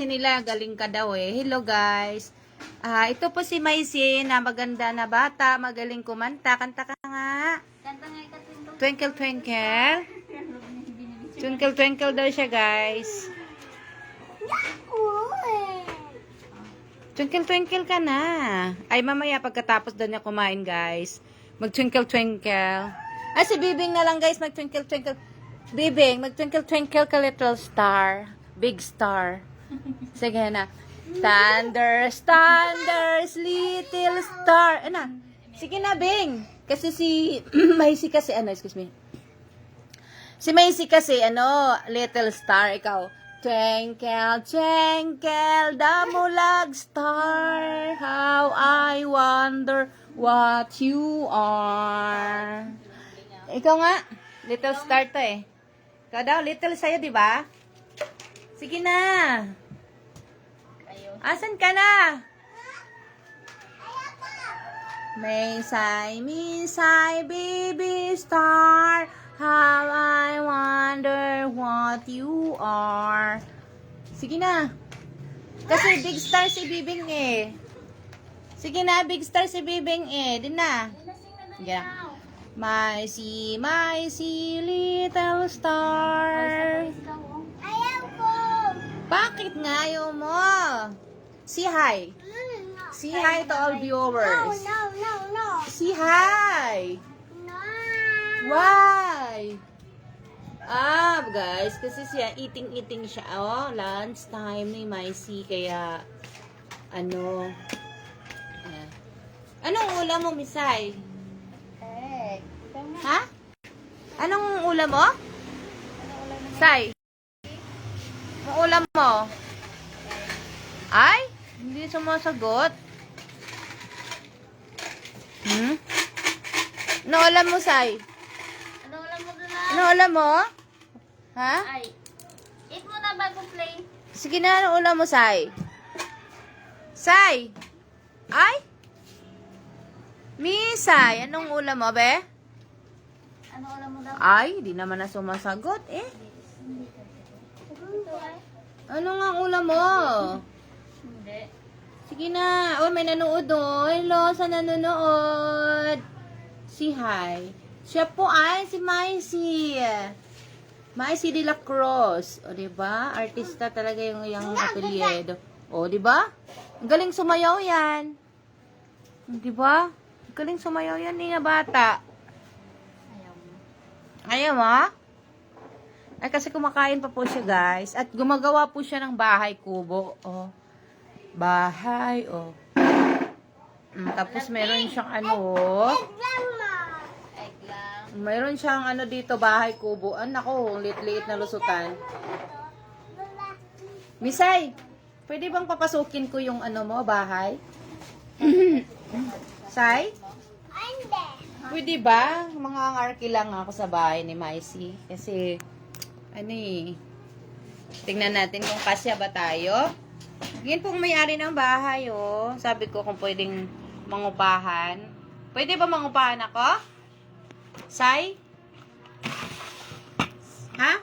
si nila, galing ka daw eh. Hello guys. Ah, ito po si Maisy na maganda na bata, magaling kumanta. Kanta ka nga. Kanta nga ikatindog. Twinkle twinkle. Twinkle twinkle daw siya guys. Twinkle twinkle ka na. Ay mamaya pagkatapos daw niya kumain guys. Mag twinkle twinkle. Ay si Bibing na lang guys mag twinkle twinkle. Bibing, mag twinkle twinkle ka little star. Big star. Sige na. Thunders, thunders, little star. Ano? Sige na, Bing. Kasi si Maisy kasi, ano, excuse me. Si Maisy kasi, ano, little star, ikaw. Twinkle, twinkle, the mulag star, how I wonder what you are. Ikaw nga, little star to eh. Ikaw daw, little sa'yo, di ba? Sige na. Asan ka na? May say, me say, baby star, how I wonder what you are. Sige na. Kasi big star si Bibing eh. Sige na, big star si Bibing eh. Din na. Sige na. My see, my see, little star. Ayaw ko. Bakit nga ayaw mo? Say hi. Say hi to all viewers. No, no, no. Say hi. No. Why? Ah, guys, kasi siya eating-eating siya. Oh, lunch time ni Maisy, kaya ano. ah. Anong ulam mo, Misay? Eh, na. Ha? Anong ulam mo? Sai? Anong ulam mo? Ay, hindi sumasagot. Hmm? Ano ulam mo, Sai? Ano ulam mo doon Ano ulam mo? Ha? Ay. Eat mo na bago play. Sige na, ano ulam mo, Sai? Sai? Ay? Misay, anong ulam mo, be? Ano ulam mo daw? Ay, di naman na sumasagot, eh. Ay. Ano nga ulam mo? Sige na. Oh, may nanood oh. Hello sa nanonood. Si Hi. Siya po ay si Maisy. Maisy de la Cruz. O, di ba? Artista talaga yung yung apelyido. O, di ba? Ang galing sumayaw yan. Di ba? Ang galing sumayaw yan ni nga bata. Ayaw mo. Ayaw mo? Ay, kasi kumakain pa po siya, guys. At gumagawa po siya ng bahay kubo. Oh. Bahay, oh. Mm, tapos meron siyang ano, oh. Meron siyang ano dito, bahay kubo. An, nako, liit-liit na lusutan. Misay, pwede bang papasukin ko yung ano mo, bahay? Say? Pwede ba? Mga angarki lang ako sa bahay ni Maisy. Kasi, ano eh, tingnan natin kung kasya ba tayo. Yan pong may-ari ng bahay, oh. Sabi ko kung pwedeng mangupahan. Pwede ba mangupahan ako? Say? Ha?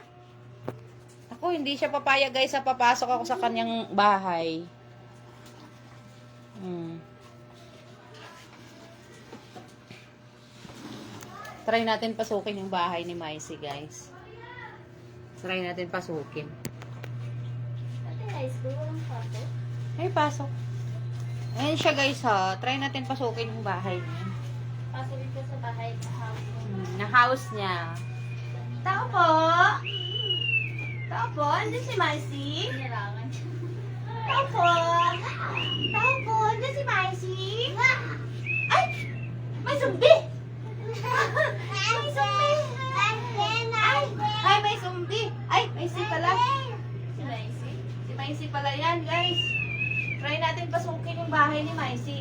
Ako, hindi siya papayag guys sa papasok ako sa kanyang bahay. Hmm. Try natin pasukin yung bahay ni Maisy, guys. Try natin pasukin. High school, walang pato. Ay, pasok. Ayan siya, guys, ha. Try natin pasukin yung bahay niya. Pasok ka sa bahay sa house mo. Hmm, na house niya. Tao po! Tao po, andun si Maisy? Nilangan siya. Tao po! Tao po, andun si Maisy? Ay! May zombie! may zombie! Ay! Ay, may zombie! Ay, Maisy pala. Si Maisy. Si Maisy pala yan, guys. Try natin bahay ni Maisy.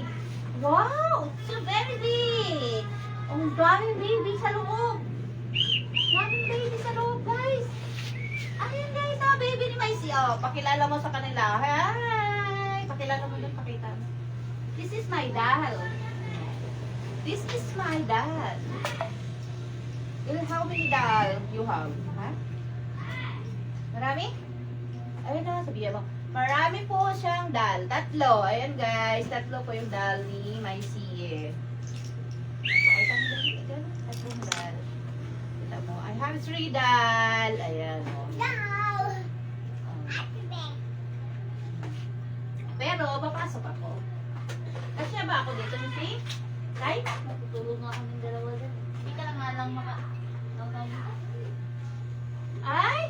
Wow! It's so very big! Ang daming baby sa loob. Daming baby sa loob, guys. Ayan, guys, ah, baby ni Maisy. Oh, pakilala mo sa kanila. Hi! Pakilala mo doon, pakita. This is my dad. This is my dad. Well, how many doll you have? Ha? Marami? Ayun na, sabihan mo. Marami po siyang dal. Tatlo. Ayan guys, tatlo po yung dal ni My. Okay, tatlong dal. Kita mo, I have three dal. Ayan. Oh. Pero, papasok ako. Kasi ba ako dito ni Faye? Tay? Matutulog nga kami dalawa dyan. Hindi ka lang nga lang maka... Okay. Ay!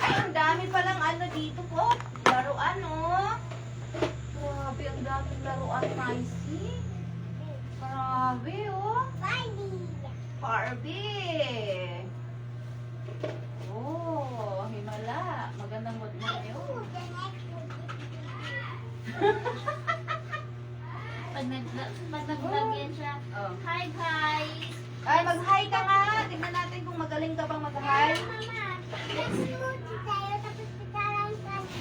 Ay, ang dami palang ano dito po. Laruan, oh. Grabe, ang daming laruan, Maisy. Grabe, oh. Barbie. Oh, himala. Magandang mood mo yun. Pag nag pag nag-vlog yan siya, Oh. Hi guys! Ay, mag-hi ka nga. Tignan natin kung magaling ka bang mag-hi.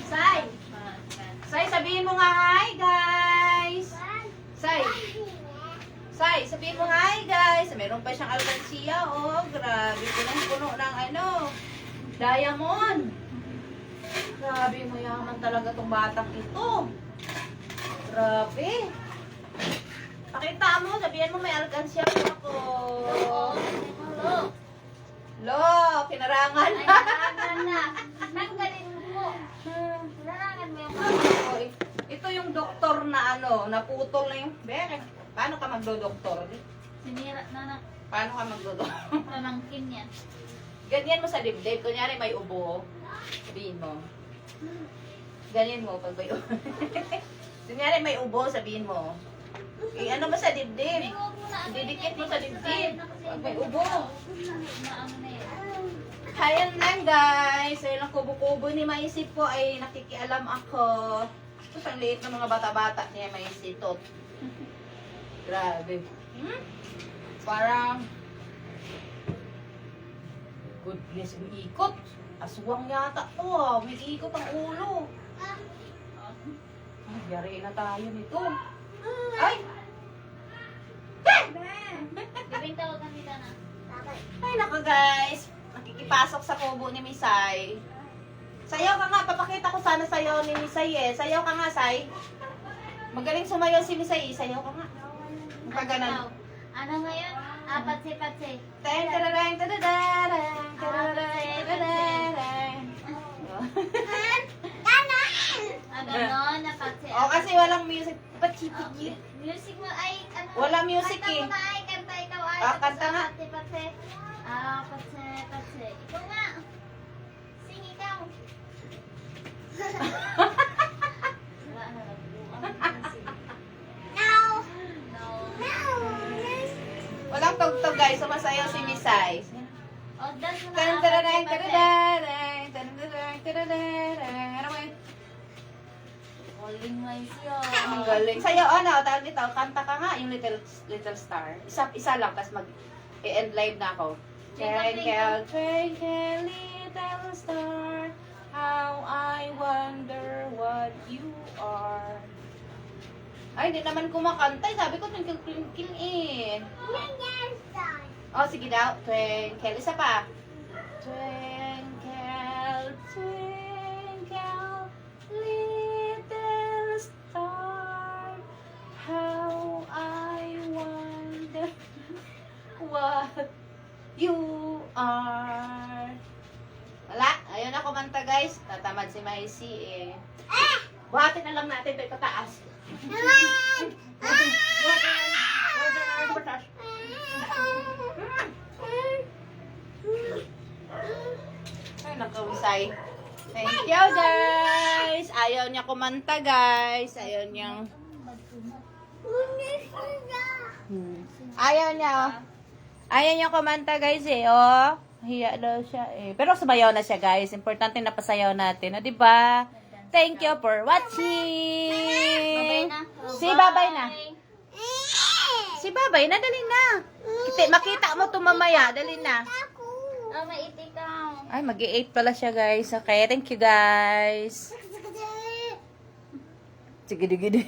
Sai! Sai, sabihin mo nga hi, guys! Sai! Sai, sabihin mo hi, guys! Meron pa siyang alkansiya, oh. Grabe, punong-puno ng ano, diamond. Grabe, mayaman talaga tong batang ito. Grabe. Pakita mo, sabihin mo may alkansya po ako. Lo, kinarangan. Ay, narangan na. Tanggalin mo. Narangan mo yung Oh, i- ito yung doktor na ano, naputol na yung... Beke, paano ka magdo-doktor? sinira na na. Paano ka magdo-doktor? Pamangkin niya. Ganyan mo sa dibdib. Kunyari may ubo. Sabihin mo. Ganyan mo pag may ubo. Kunyari may ubo, sabihin mo. Eh, ano mo sa dibdib? Ano Didikit yan, mo sa dibdib. kasi Pag may ubo. Na ano na yan. Ayan lang guys. Ayun ang kubo-kubo ni Maisip po ay nakikialam ako. Tapos ang liit ng mga bata-bata niya Maisip. Tot. Grabe. Hmm? Parang goodness, umiikot. Aswang yata to ah. Umiikot ang ulo. Ay, yari na tayo nito. Ay! Ay, nako guys. Nakikipasok sa kubo ni Misay. Sayaw ka nga. Papakita ko sana sayaw ni Misay eh. Sayaw ka nga, Say. Magaling sumayaw si Misay. eh. Sayaw ka nga. Paganan. Ano ngayon? Ah, patse-patse. Teng, tararang, tadadadang, tararang, tadadadang. Ah, ganon, na patse. Oh, kasi walang music. Pachi-pichi. Music mo ay, ano? Wala music kanta eh. mo na ay, kanta ikaw ay. Ah, kanta nga. Patse-patse. Ah, patse-patse. Ikaw nga. Sing ikaw. Wala na lang. No. No. Walang tugtog guys. Sumasayaw si Misay. Oh, dance na. Patse-patse. tadadadang, tadadadang, tadadadang. Ano ba yun? Calling my siyo. Ang galing. Sa'yo, ano, tawag dito, kanta ka nga, yung Little Little Star. Isa, isa lang, tapos mag i-end live na ako. Twinkle, twinkle, little star, how I wonder what you are. Ay, hindi naman kumakanta. eh. Sabi ko, twinkle, twinkle eh. Oh, sige daw. Twinkle. Isa pa. Twinkle, twinkle, little star, how I wonder what you are. Wala. Ayun na kumanta, guys. Tatamad si Maisy eh. Buhatin na lang natin ito pataas. Ay, nakawisay. Thank you, guys. Ayaw niya kumanta, guys. Ayaw niyang... Hmm. Ayaw niya, oh. Ayaw niya kumanta, guys, eh, oh. Hiya daw siya, eh. Pero sumayaw na siya, guys. Importante na pasayaw natin, oh, di ba? Thank you for watching. Si babay na. Si Babay na, dali na. Kita, makita mo to mamaya, dali na. Oh, may itikaw. Ay, mag 8 pala siya, guys. Okay, thank you, guys. Sige, sige, sige.